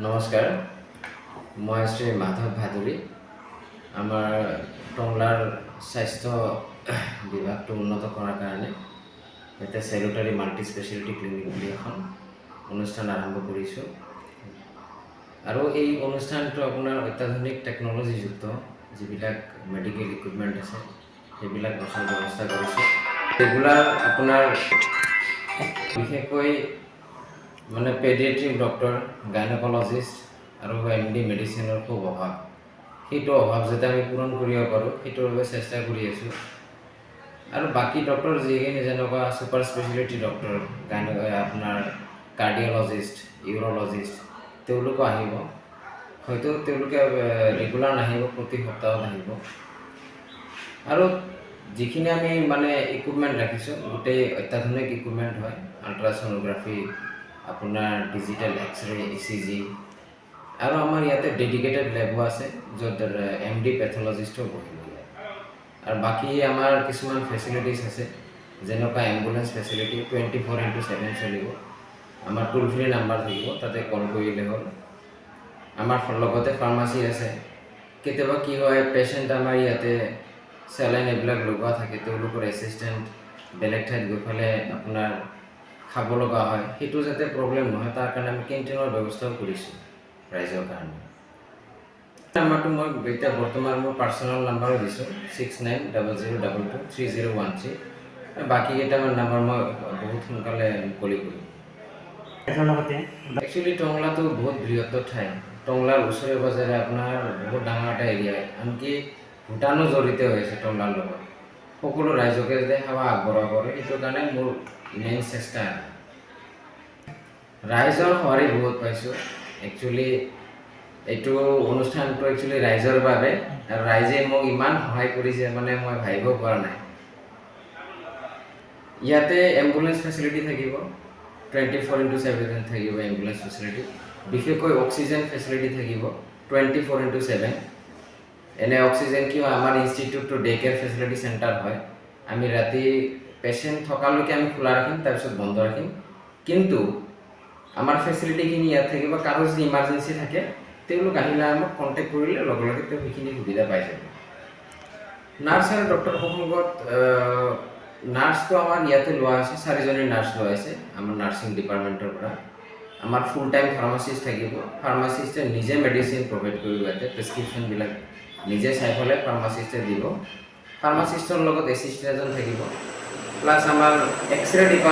নমস্কাৰ মই শ্ৰী মাধৱ ভাদুৰী। আমাৰ টংলাৰ স্বাস্থ্য বিভাগটো উন্নত কৰাৰ কাৰণে ইয়াতে চেলুটাৰী মাল্টি স্পেচিয়েলিটি ক্লিনিক বুলি এখন অনুষ্ঠান আৰম্ভ কৰিছোঁ। আৰু এই অনুষ্ঠানটো আপোনাৰ অত্যাধুনিক টেকন'লজিযুক্ত যিবিলাক মেডিকেল ইকুইপমেণ্ট আছে, সেইবিলাক ৰখাৰ ব্যৱস্থা কৰিছোঁ। ৰেগুলাৰ আপোনাৰ বিশেষকৈ মানে পেডিয়াট্ৰিক ডক্টৰ গাইনকলজিষ্ট আৰু এম ডি মেডিচিনৰ খুব অভাৱ। সেইটো অভাৱ যাতে আমি পূৰণ কৰিব পাৰোঁ সেইটোৰ বাবে চেষ্টা কৰি আছোঁ। আৰু বাকী ডক্টৰ যিখিনি যেনেকুৱা ছুপাৰ স্পেচিয়েলিটি ডক্টৰ গাইন আপোনাৰ কাৰ্ডিঅ'লজিষ্ট ইউৰ'লজিষ্ট তেওঁলোকো আহিব। হয়তো তেওঁলোকে ৰেগুলাৰ নাহিব প্ৰতি সপ্তাহত আহিব। আৰু যিখিনি আমি মানে ইকুইপমেণ্ট ৰাখিছোঁ গোটেই অত্যাধুনিক ইকুইপমেণ্ট হয় আল্ট্ৰাছ'ন'গ্ৰাফি আপোনাৰ ডিজিটেল এক্স ৰে ই চি জি আৰু আমাৰ ইয়াতে ডেডিকেটেড লেবো আছে য'ত এম ডি পেথলজিষ্টো বহিব যায় আৰু বাকী আমাৰ কিছুমান ফেচিলিটিছ আছে যেনেকুৱা ambulance facility twenty four into seven চলিব। আমাৰ টোল ফ্ৰী নাম্বাৰ থাকিব তাতে কল কৰিলে হ'ল। আমাৰ লগতে ফাৰ্মাচী আছে। কেতিয়াবা কি হয় পেচেণ্ট আমাৰ ইয়াতে চেলাইন এইবিলাক লগোৱা থাকে তেওঁলোকৰ এছিষ্টেণ্ট বেলেগ ঠাইত গৈ পেলাই আপোনাৰ খাব লগা হয় সেইটো যাতে প্ৰব্লেম নহয় তাৰ কাৰণে আমি কেণ্টিনৰ ব্যৱস্থাও কৰিছোঁ ৰাইজৰ কাৰণে। নাম্বাৰটো মই এতিয়া বৰ্তমান মোৰ পাৰ্চনেল নাম্বাৰো দিছোঁ six nine double zero' double two three zero' one three বাকী কেইটামান নাম্বাৰ মই বহুত সোনকালে মুকলি কৰিম একচুৱেলি টংলাটো বহুত বৃহত্তৰ ঠাই। টংলাৰ ওচৰে পাজৰে আপোনাৰ বহুত ডাঙৰ এটা এৰিয়া আনকি ভূটানো জড়িত হৈ আছে টংলাৰ লগত। সকলো ৰাইজকে যাতে সেৱা আগবঢ়াব পাৰে সেইটো কাৰণে মোৰ মেইন চেষ্টা ৰাইজৰ সঁহাৰি বহুত পাইছোঁ। একচুৱেলি এইটো অনুষ্ঠানটো একচুৱেলি ৰাইজৰ বাবে আৰু ৰাইজে মোক ইমান সহায় কৰিছে মানে মই ভাবিব পৰা নাই। ইয়াতে এম্বুলেঞ্চ ফেচিলিটি থাকিব টুৱেণ্টি ফ'ৰ ইণ্টু ছেভেন থাকিব এম্বুলেঞ্চ ফেচিলিটি বিশেষকৈ অক্সিজেন ফেচিলিটি থাকিব টুৱেণ্টি ফ'ৰ ইণ্টু ছেভেন এনে অক্সিজেন কি হয়? আমাৰ ইনষ্টিটিউটটো ডে কেয়াৰ ফেচিলিটি চেণ্টাৰ হয়। আমি ৰাতি পেচেণ্ট থকালৈকে আমি খোলা ৰাখিম, তাৰপিছত বন্ধ ৰাখিম। কিন্তু আমাৰ ফেচিলিটিখিনি ইয়াত থাকিব, কাৰো যদি ইমাৰ্জেঞ্চি থাকে, তেওঁলোক আহিলে আমাক কণ্টেক্ট কৰিলে, লগে লগে তেওঁ সেইখিনি সুবিধা পাই যাব। নাৰ্ছ আৰু ডক্টৰ প্ৰসংগত নাৰ্ছটো আমাৰ ইয়াতে লোৱা হৈছে, চাৰিজনী নাৰ্ছ লোৱা হৈছে, আমাৰ নাৰ্ছিং ডিপাৰ্টমেণ্টৰ পৰা। আমাৰ ফুল টাইম ফাৰ্মাচিষ্ট থাকিব। ফাৰ্মাচিষ্টে নিজে মেডিচিন প্ৰভাইড কৰিব, ইয়াতে প্ৰেছক্ৰিপশ্যনবিলাক নিজে চাই পেলাই ফাৰ্মাচিষ্টে দিব। ফাৰ্মাচিষ্টৰ লগত এছিষ্টেণ্ট এজন থাকিব। প্লাছ আমাৰ এক্স ৰে ডিপাৰ্টমেণ্ট